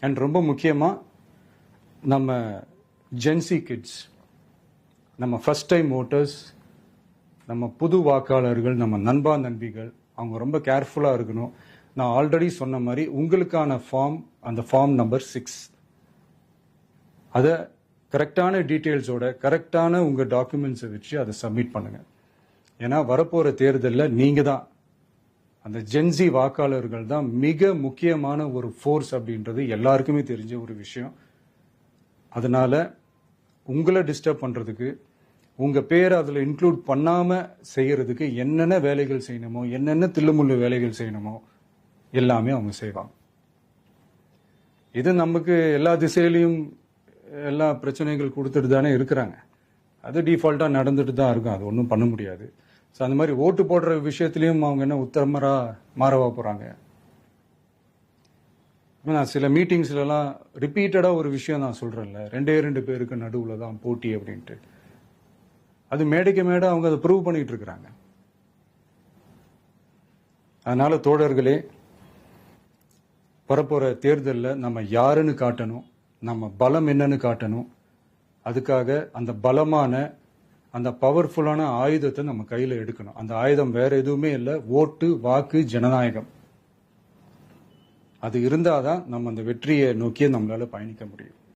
And ரொம்ப முக்கியமாக நம்ம ஜென்சி கிட்ஸ் நம்ம ஃபஸ்ட் டைம் ஓட்டர்ஸ் நம்ம புது வாக்காளர்கள் நம்ம நண்பா நண்பிகள் அவங்க ரொம்ப கேர்ஃபுல்லாக இருக்கணும். நான் ஆல்ரெடி சொன்ன மாதிரி உங்களுக்கான ஃபார்ம் அந்த ஃபார்ம் நம்பர் சிக்ஸ் அதை கரெக்டான டீட்டெயில்ஸோட கரெக்டான உங்கள் டாக்குமெண்ட்ஸை வச்சு அதை சப்மிட் பண்ணுங்கள் ஏன்னா வரப்போகிற தேர்தலில் நீங்கள் தான் அந்த ஜென்சி வாக்காளர்கள் தான் மிக முக்கியமான ஒரு ஃபோர்ஸ் அப்படின்றது எல்லாருக்குமே தெரிஞ்ச ஒரு விஷயம். அதனால உங்களை டிஸ்டர்ப் பண்றதுக்கு உங்க பேரை அதில் இன்க்ளூட் பண்ணாம செய்யறதுக்கு என்னென்ன வேலைகள் செய்யணுமோ என்னென்ன தில்லுமுள்ளு வேலைகள் செய்யணுமோ எல்லாமே அவங்க செய்வாங்க. இது நமக்கு எல்லா திசையிலையும் எல்லா பிரச்சனைகள் கொடுத்துட்டு தானே இருக்கிறாங்க. அது டிஃபால்ட்டாக நடந்துட்டு தான் இருக்கும். அது ஒன்றும் பண்ண முடியாது. ஸோ அந்த மாதிரி ஓட்டு போடுற விஷயத்துலையும் அவங்க என்ன உத்தரமராக மாறவா போகிறாங்க நான் சில மீட்டிங்ஸ்லலாம் ரிப்பீட்டடாக ஒரு விஷயம் நான் சொல்கிறேன்ல ரெண்டே ரெண்டு பேருக்கு நடுவில் தான் போட்டி அப்படின்ட்டு. அது மேடைக்கு மேடை அவங்க அதை ப்ரூவ் பண்ணிகிட்டு இருக்கிறாங்க. அதனால் தோழர்களே வரப்போகிற தேர்தலில் நம்ம யாருன்னு காட்டணும் நம்ம பலம் என்னன்னு காட்டணும். அதுக்காக அந்த பலமான அந்த பவர்ஃபுல்லான ஆயுதத்தை நம்ம கையில் எடுக்கணும். அந்த ஆயுதம் வேற எதுவுமே இல்லை. ஓட்டு வாக்கு ஜனநாயகம். அது இருந்தாதான் நம்ம அந்த வெற்றியை நோக்கியே நம்மளால பயணிக்க முடியும்.